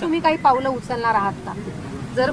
तुम्ही काही पावलं उचलणार आहात का? जर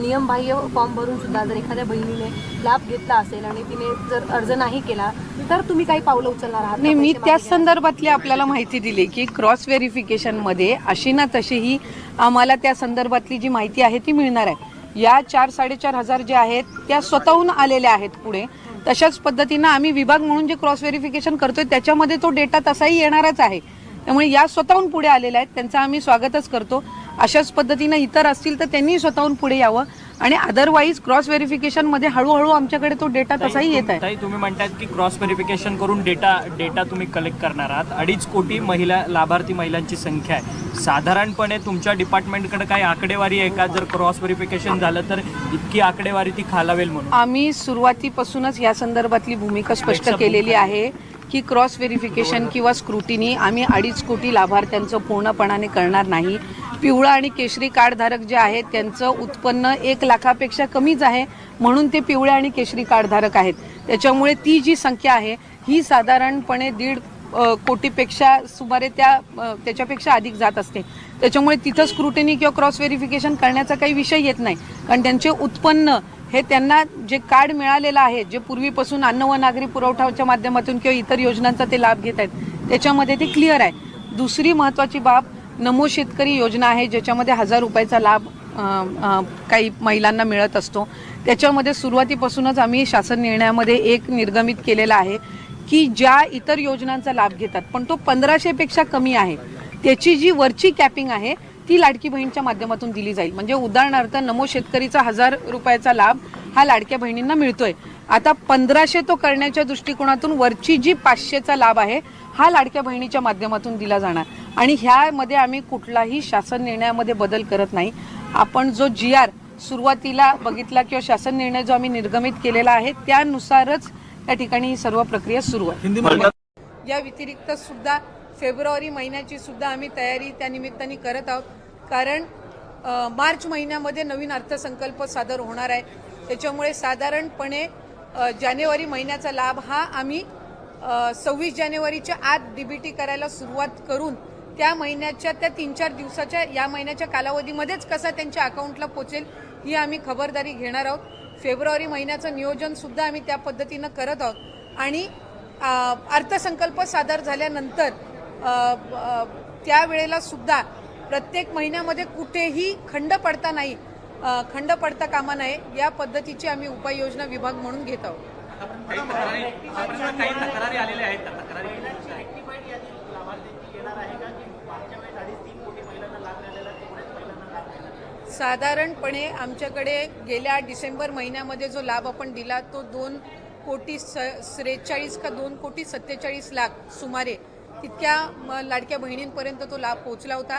नियमबाह्य फॉर्म भरून सुद्धा जर एखाद्या बहिणीने लाभ घेतला असेल आणि तिने जर अर्ज नाही केला तर तुम्ही काही पावलं उचलणार आहात? नाही मी त्याच संदर्भातली आपल्याला माहिती दिली की क्रॉस व्हेरिफिकेशनमध्ये अशी ना तशीही आम्हाला त्या संदर्भातली जी माहिती आहे ती मिळणार आहे. या चार साडेचार हजार जे आहेत त्या स्वतःहून आलेल्या आहेत पुढे. तशाच पद्धतीनं आम्ही विभाग म्हणून जे क्रॉस व्हेरिफिकेशन करतोय त्याच्यामध्ये तो डेटा तसाही येणारच आहे. त्यामुळे या स्वतःहून पुढे आलेल्या आहेत. त्यांचं आम्ही स्वागतच करतो. अशाच पद्धतीनं इतर असतील तर त्यांनी स्वतःहून पुढे यावं. आणि अदरवाईज क्रॉस व्हेरिफिकेशनमध्ये हळूहळू आमच्याकडे तो डेटा तसाही येत आहे. तुम्ही म्हणतायत की क्रॉस व्हेरिफिकेशन करून डेटा डेटा तुम्ही कलेक्ट करणार आहात. अडीच कोटी महिला लाभार्थी महिलांची संख्या आहे. साधारणपणे तुमच्या डिपार्टमेंटकडे काही आकडेवारी आहे का? जर क्रॉस व्हेरिफिकेशन झालं तर इतकी आकडेवारी ती खालावेल म्हणून. आम्ही सुरुवातीपासूनच या संदर्भातली भूमिका स्पष्ट केलेली आहे. की क्रॉस व्हेरिफिकेशन किंवा स्क्रुटिनी आम्ही अडीच कोटी लाभार्थ्यांचं पूर्णपणाने करणार नाही. पिवळा आणि केशरी कार्डधारक जे आहेत त्यांचं उत्पन्न एक लाखापेक्षा कमीच आहे म्हणून ते पिवळे आणि केशरी कार्डधारक आहेत. त्याच्यामुळे ती जी संख्या आहे ही साधारणपणे दीड कोटीपेक्षा सुमारे त्या त्याच्यापेक्षा अधिक जात असते. त्याच्यामुळे तिथं स्क्रुटिनी किंवा क्रॉस व्हेरिफिकेशन करण्याचा काही विषय येत नाही. कारण त्यांचे उत्पन्न हे त्यांना जे कार्ड मिळालेलं आहे जे पूर्वीपासून अन्न व नागरी पुरवठाच्या माध्यमातून किंवा इतर योजनांचा ते लाभ घेत आहेत त्याच्यामध्ये ते क्लिअर आहे. दुसरी महत्त्वाची बाब नमो शेतकरी योजना आहे ज्याच्यामध्ये हजार रुपयाचा लाभ काही महिलांना मिळत असतो. त्याच्यामध्ये सुरुवातीपासूनच आम्ही शासन निर्णयामध्ये एक निर्गमित केलेला आहे की ज्या इतर योजनांचा लाभ घेतात पण तो पंधराशेपेक्षा कमी आहे. त्याची जी वरची कॅपिंग आहे ती लाडकी बहीणच्या माध्यमातून दिली जाईल. म्हणजे उदाहरणार्थ नमो शेतकरीचा हजार रुपयाचा लाभ हा लाडक्या बहिणींना मिळतोय. आता पंधराशे तो करण्याच्या दृष्टिकोनातून वरची जी पाचशेचा लाभ आहे हा लाडक्या बहिणीच्या माध्यमातून दिला जाणार. आणि ह्यामध्ये आम्ही कुठलाही शासन निर्णयामध्ये बदल करत नाही. आपण जो जी आर सुरुवातीला बघितला किंवा शासन निर्णय जो आम्ही निर्गमित केलेला आहे त्यानुसारच त्या ठिकाणी ही सर्व प्रक्रिया सुरू आहे. या व्यतिरिक्त सुद्धा फेब्रुवारी महिन्याची सुद्धा आम्ही तयारी त्या निमित्ताने करत आहोत. कारण मार्च महिन्यामध्ये नवीन अर्थसंकल्प सादर होणार आहे. त्याच्यामुळे साधारणपणे जानेवारी महिन्याचा लाभ हा आम्ही सव्वीस जानेवारीच्या आत डीबीटी करायला सुरुवात करून त्या महिन्याच्या त्या तीन चार दिवसाच्या या महिन्याच्या कालावधीमध्येच कसा त्यांच्या अकाउंटला पोचेल ही आम्ही खबरदारी घेणार आहोत. फेब्रुवारी महिन्याचं नियोजनसुद्धा आम्ही त्या पद्धतीनं करत आहोत. आणि अर्थसंकल्प सादर झाल्यानंतर अ, त्यावेळेला सुद्धा प्रत्येक महिन्यामध्ये कुठेही खंड पडता नाही खंड पडता कामा नये या पद्धतीची आम्ही उपाययोजना विभाग म्हणून घेत आहोत. साधारणपणे आमच्याकडे गेल्या डिसेंबर महिन्यामध्ये जो लाभ आपण दिला तो दोन कोटी त्रेचाळीस का दोन कोटी सत्तेचाळीस लाख सुमारे तितक्या लाडक्या बहिणींपर्यंत तो लाभ पोहोचला होता.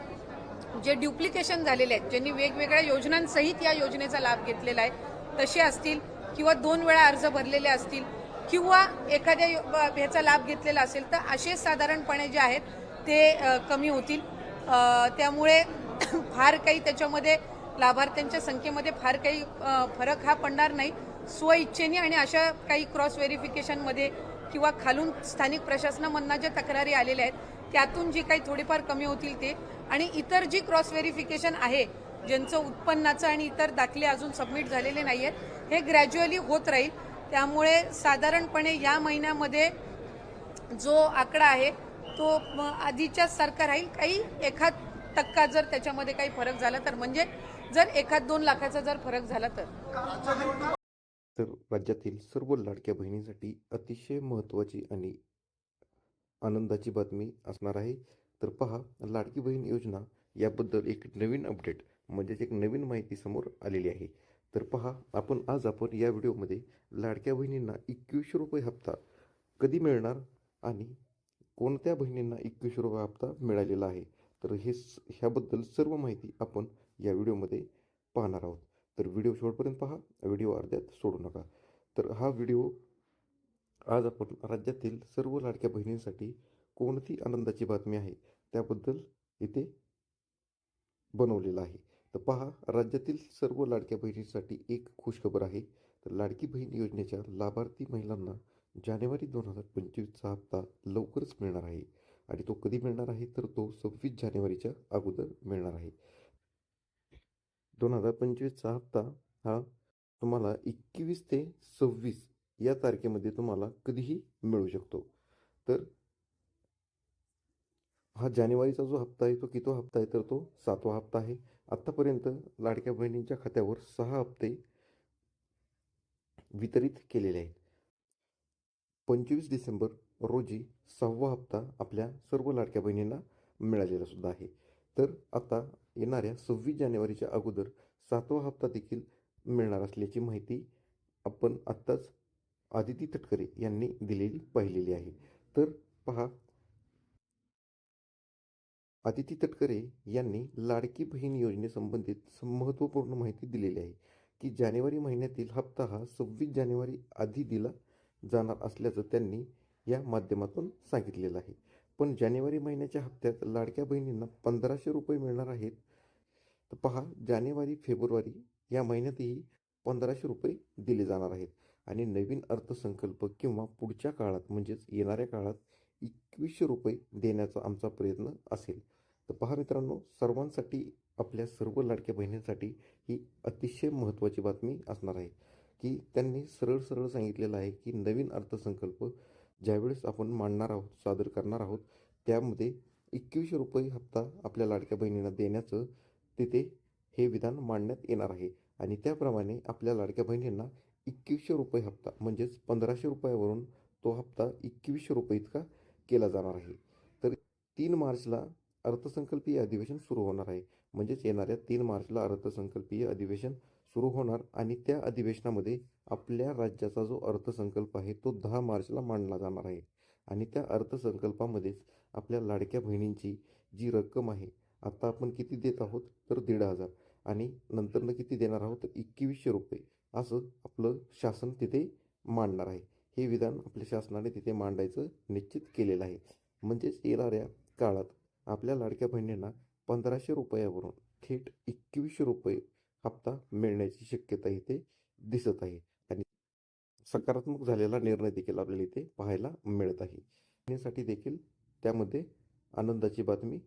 जे ड्युप्लिकेशन झालेले आहेत ज्यांनी वेगवेगळ्या योजनांसहित या योजनेचा लाभ घेतलेला आहे तसे असतील किंवा दोन वेळा अर्ज भरलेले असतील किंवा एखाद्या ह्याचा लाभ घेतलेला असेल तर असे साधारणपणे जे आहेत ते कमी होतील. त्यामुळे फार काही त्याच्यामध्ये लाभार्थ्यांच्या संख्येमध्ये फार काही फरक हा पडणार नाही. स्वइच्छेने आणि अशा काही क्रॉस व्हेरिफिकेशनमध्ये किंवा खालून स्थानिक प्रशासनामधनं ज्या तक्रारी आलेल्या आहेत त्यातून जी काही थोडीफार कमी होतील ते. आणि इतर जी क्रॉस व्हेरिफिकेशन आहे ज्यांचं उत्पन्नाचं आणि इतर दाखले अजून सबमिट झालेले नाही आहेत हे ग्रॅज्युअली होत राहील. त्यामुळे साधारणपणे या महिन्यामध्ये जो आकडा आहे तो आधीच्या आधीच्याच सारखा राहील. काही एखाद टक्का जर त्याच्यामध्ये काही फरक झाला तर म्हणजे जर एखाद दोन लाखाचा जर फरक झाला तर. तर राज्यातील सर्व लाडक्या बहिणींसाठी अतिशय महत्त्वाची आणि आनंदाची बातमी असणार आहे. तर पहा लाडकी बहीण योजना याबद्दल एक नवीन अपडेट म्हणजेच एक नवीन माहिती समोर आलेली आहे. तर पहा आपण आज आपण या व्हिडिओमध्ये लाडक्या बहिणींना एकवीसशे रुपये हप्ता कधी मिळणार आणि कोणत्या बहिणींना एकवीसशे रुपये हप्ता मिळालेला आहे? तर हे स- ह्याबद्दल सर्व माहिती आपण या व्हिडिओमध्ये पाहणार आहोत. तर व्हिडिओ शेवटपर्यंत पहा व्हिडिओ अर्ध्यात सोडू नका. तर हा व्हिडिओ आज आपण राज्यातील सर्व लाडक्या बहिणींसाठी कोणती आनंदाची बातमी आहे त्याबद्दल इथे बनवलेलं आहे. तर पहा राज्यातील सर्व लाडक्या बहिणींसाठी एक खुशखबर आहे. तर लाडकी बहीण योजनेच्या लाभार्थी महिलांना जानेवारी दोन हजार पंचवीसचा हप्ता लवकरच मिळणार आहे. आणि तो कधी मिळणार आहे? तर तो सव्वीस जानेवारीच्या अगोदर मिळणार आहे. दोन हजार पंचवीसचा हप्ता हा तुम्हाला एकवीस ते सव्वीस या तारखेमध्ये तुम्हाला कधीही मिळू शकतो. तर हा जानेवारीचा जो हप्ता आहे तो किती हप्ता आहे? तर तो सातवा हप्ता आहे. आत्तापर्यंत लाडक्या बहिणींच्या खात्यावर सहा हप्ते वितरित केलेले आहेत. पंचवीस डिसेंबर रोजी सहावा हप्ता आपल्या सर्व लाडक्या बहिणींना मिळालेला सुद्धा आहे. तर आता येणाऱ्या सव्वीस जानेवारीच्या अगोदर सातवा हप्ता देखील मिळणार असल्याची माहिती आपण आत्ताच आदिती तटकरे यांनी दिलेली पाहिलेली आहे. तर पहा. आदिती तटकरे यांनी लाडकी बहीण योजनेसंबंधित महत्त्वपूर्ण माहिती दिलेली आहे की जानेवारी महिन्यातील हप्ता हा सव्वीस जानेवारी आधी दिला जाणार असल्याचं त्यांनी या माध्यमातून सांगितलेलं आहे. पण जानेवारी महिन्याच्या हप्त्यात लाडक्या बहिणींना पंधराशे रुपये मिळणार आहेत. तर पहा जानेवारी फेब्रुवारी या महिन्यातही पंधराशे रुपये दिले जाणार आहेत. आणि नवीन अर्थसंकल्प किंवा पुढच्या काळात म्हणजेच येणाऱ्या काळात एकवीसशे रुपये देण्याचा आमचा प्रयत्न असेल. तर पहा मित्रांनो सर्वांसाठी आपल्या सर्व लाडक्या बहिणींसाठी ही अतिशय महत्त्वाची बातमी असणार आहे. की त्यांनी सरळ सरळ सांगितलेलं आहे की नवीन अर्थसंकल्प ज्यावेळेस आपण मांडणार आहोत सादर करणार आहोत त्यामध्ये एकवीसशे रुपये हप्ता आपल्या लाडक्या बहिणींना देण्याचं तिथे हे विधान मांडण्यात येणार आहे. आणि त्याप्रमाणे आपल्या लाडक्या बहिणींना एकवीसशे रुपये हप्ता म्हणजेच पंधराशे रुपयावरून तो हप्ता एकवीसशे रुपये इतका केला जाणार आहे. तर तीन मार्चला अर्थसंकल्पीय अधिवेशन सुरू होणार आहे. म्हणजेच येणाऱ्या तीन मार्चला अर्थसंकल्पीय अधिवेशन सुरू होणार आणि त्या अधिवेशनामध्ये आपल्या राज्याचा जो अर्थसंकल्प आहे तो दहा मार्चला मांडला जाणार आहे. आणि त्या अर्थसंकल्पामध्येच आपल्या लाडक्या बहिणींची जी रक्कम आहे आता आपण किती देत आहोत? तर दीड हजार. आणि नंतरनं किती देणार आहोत? तर एकवीसशे रुपये. असं आपलं शासन तिथे मांडणार आहे. हे विधान आपल्या शासनाने तिथे मांडायचं निश्चित केलेलं आहे. म्हणजेच येणाऱ्या काळात आपल्या लाडक्या बहिणींना पंधराशे रुपयावरून थेट एकवीसशे रुपये हप्ता मिळण्याची शक्यता इथे दिसत आहे. आणि सकारात्मक झालेला निर्णय देखील आपल्याला इथे पाहायला मिळत आहे. बहिणीसाठी देखील त्यामध्ये आनंदाची बातमी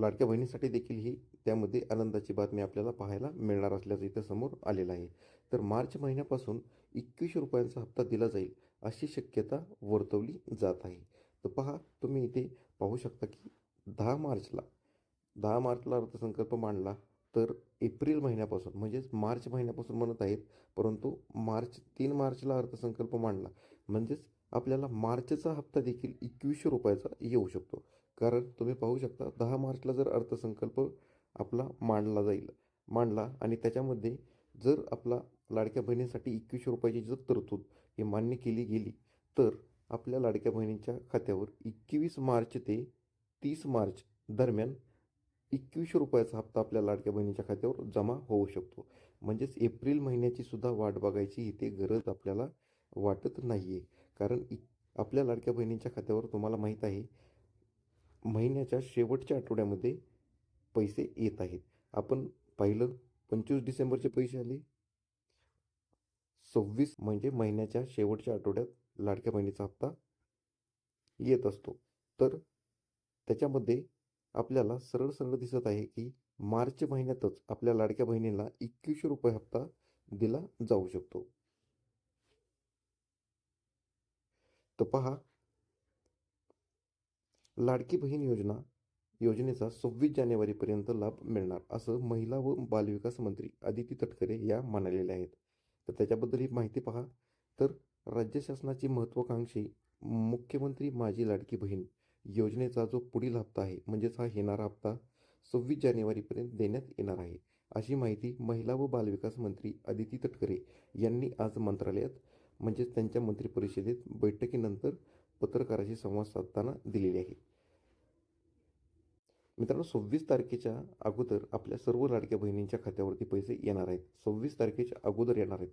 लाडक्या बहिणीसाठी देखील ही त्यामध्ये आनंदाची बातमी आपल्याला पाहायला मिळणार असल्याचं इथं समोर आलेलं आहे. तर मार्च महिन्यापासून एकवीसशे रुपयांचा हप्ता दिला जाईल अशी शक्यता वर्तवली जात आहे. तर पहा तुम्ही इथे पाहू शकता की दहा मार्चला दहा मार्चला अर्थसंकल्प मांडला तर एप्रिल महिन्यापासून म्हणजेच मार्च महिन्यापासून म्हणत आहेत परंतु मार्च तीन मार्चला अर्थसंकल्प मांडला म्हणजेच आपल्याला मार्चचा हप्ता देखील एकवीसशे रुपयाचा येऊ शकतो. कारण तुम्ही पाहू शकता दहा मार्चला जर अर्थसंकल्प आपला मांडला जाईल. मांडला आणि त्याच्यामध्ये जर आपला लाडक्या बहिणीसाठी एकवीसशे रुपयाची जर तरतूद ही मान्य केली गेली तर आपल्या लाडक्या बहिणींच्या खात्यावर एकवीस मार्च ते तीस मार्च दरम्यान एकवीसशे रुपयाचा हप्ता आपल्या लाडक्या बहिणीच्या खात्यावर जमा होऊ शकतो. म्हणजेच एप्रिल महिन्याची सुद्धा वाट बघायची इथे गरज आपल्याला वाटत नाही आहे कारण इ आपल्या लाडक्या बहिणींच्या खात्यावर तुम्हाला माहीत आहे महिन्याच्या शेवटच्या आठवड्यामध्ये पैसे येत आहेत. आपण पाहिलं पंचवीस डिसेंबरचे पैसे आले. सव्वीस म्हणजे महिन्याच्या शेवटच्या आठवड्यात लाडक्या बहिणीचा हप्ता येत असतो. तर त्याच्यामध्ये आपल्याला सरळ सरळ दिसत आहे की मार्च महिन्यातच आपल्या लाडक्या बहिणीला एकवीसशे रुपये हप्ता दिला जाऊ शकतो. तर पहा लाडकी बहीण योजना योजनेचा सव्वीस जानेवारीपर्यंत लाभ मिळणार असं महिला व बालविकास मंत्री आदिती तटकरे या म्हणालेल्या आहेत. तर त्याच्याबद्दल ही माहिती पहा. तर राज्य शासनाची महत्त्वाकांक्षी मुख्यमंत्री माझी लाडकी बहीण योजनेचा जो पुढील हप्ता आहे म्हणजेच हा येणारा हप्ता सव्वीस जानेवारीपर्यंत देण्यात येणार आहे अशी माहिती महिला व बालविकास मंत्री आदिती तटकरे यांनी आज मंत्रालयात म्हणजेच त्यांच्या मंत्रिपरिषदेत बैठकीनंतर पत्रकाराशी संवाद साधताना दिलेली आहे. मित्रांनो सव्वीस तारखेच्या अगोदर आपल्या सर्व लाडक्या बहिणींच्या खात्यावरती पैसे येणार आहेत. सव्वीस तारखेच्या अगोदर येणार आहेत.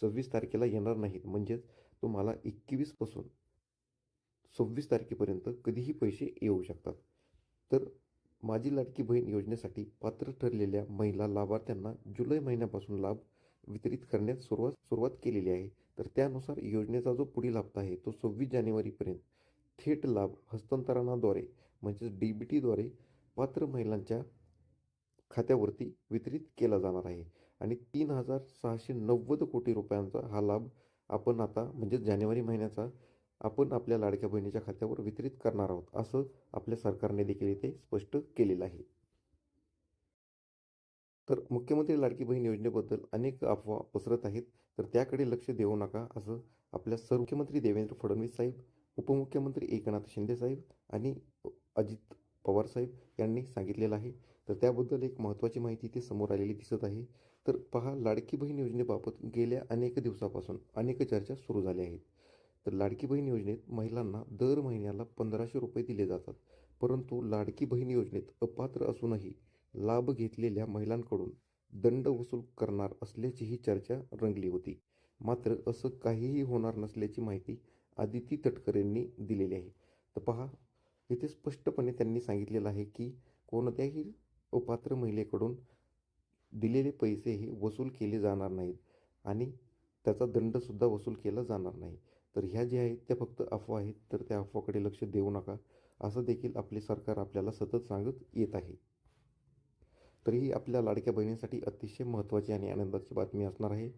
सव्वीस तारखेला येणार नाहीत. म्हणजेच तुम्हाला एकवीसपासून सव्वीस तारखेपर्यंत कधीही पैसे येऊ शकतात. तर माझी लाडकी बहीण योजनेसाठी पात्र ठरलेल्या महिला लाभार्थ्यांना जुलै महिन्यापासून लाभ वितरित करण्यास सुरुवात सुरुवात केलेली आहे. तर त्यानुसार योजनेचा जो पुढील हप्ता आहे तो सव्वीस जानेवारीपर्यंत थेट लाभ हस्तांतरणाद्वारे म्हणजेच डी बी टीद्वारे पात्र महिलांच्या खात्यावरती वितरित केला जाणार आहे. आणि तीन हजार सहाशे नव्वद कोटी रुपयांचा हा लाभ आपण आता म्हणजे जानेवारी महिन्याचा आपण आपल्या लाडक्या बहिणीच्या खात्यावर वितरित करणार आहोत असं आपल्या सरकारने देखील इथे स्पष्ट केलेलं आहे. तर मुख्यमंत्री लाडकी बहीण योजनेबद्दल अनेक अफवा पसरत आहेत तर त्याकडे लक्ष देऊ नका असं आपल्या सर मुख्यमंत्री देवेंद्र फडणवीस साहेब उपमुख्यमंत्री एकनाथ शिंदे साहेब आणि अजित पवार साहेब यांनी सांगितलेलं आहे. तर त्याबद्दल एक महत्त्वाची माहिती इथे समोर आलेली दिसत आहे. तर पहा लाडकी बहीण योजनेबाबत गेल्या अनेक दिवसापासून अनेक चर्चा सुरू झाल्या आहेत. तर लाडकी बहीण योजनेत महिलांना दर महिन्याला पंधराशे रुपये दिले जातात. परंतु लाडकी बहीण योजनेत अपात्र असूनही लाभ घेतलेल्या महिलांकडून दंड वसूल करणार असल्याचीही चर्चा रंगली होती. मात्र असं काहीही होणार नसल्याची माहिती आदिती तटकरेंनी दिलेली आहे. तर पहा इथे स्पष्टपणे त्यांनी सांगितलेलं आहे की कोणत्याही अपात्र महिलेकडून दिलेले पैसे हे वसूल केले जाणार नाहीत आणि त्याचा दंडसुद्धा वसूल केला जाणार नाही. तर ह्या ज्या आहेत त्या फक्त अफवा आहेत तर त्या अफवाकडे लक्ष देऊ नका. असं देखील आपले सरकार आपल्याला सतत सांगत येत आहे. तरीही आपल्या लाडक्या बहिणींसाठी अतिशय महत्त्वाची आणि आनंदाची बातमी असणार आहे.